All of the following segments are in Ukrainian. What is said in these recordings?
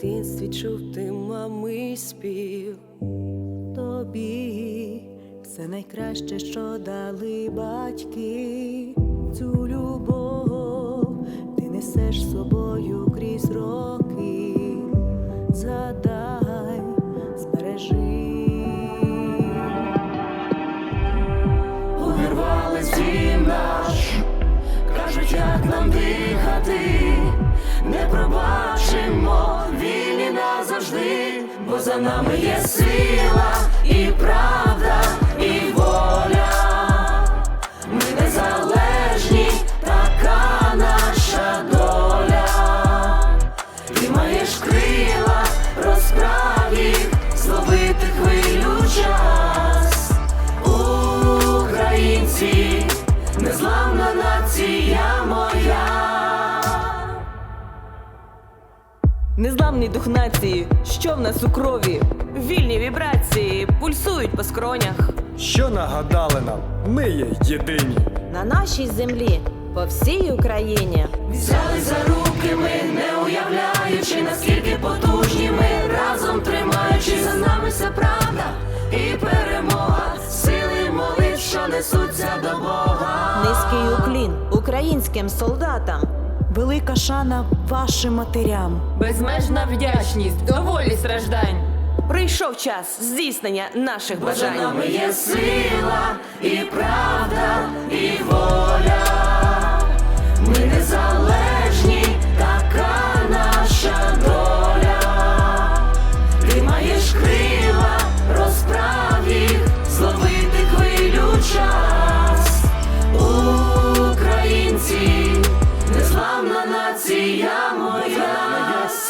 Дитинстві чув ти мами спів тобі все найкраще, що дали батьки. Цю любов ти несеш собою крізь роки. Задай, збережи. Увірвали дім наш, кажуть, як нам дихати, не пробачимо вільні назавжди, бо за нами є сила і правда, і воля. Ми незалежні, така наша доля. Ти маєш крила, розправ їх, зловити хвилю час. Українці, незламна нація Незламний дух нації, що в нас у крові? Вільні вібрації пульсують по скронях. Що нагадали нам, ми є єдині. на нашій землі по всій Україні. Взяли за руки ми, не уявляючи, наскільки потужні ми разом тримаючи за нами все правда і перемога, сили молитв, що несуться до Бога. Низький уклін українським солдатам. Велика шана вашим матерям. Безмежна вдячність до волі страждань. Прийшов час здійснення наших бажань. Боже, нами є сила і правда,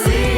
see.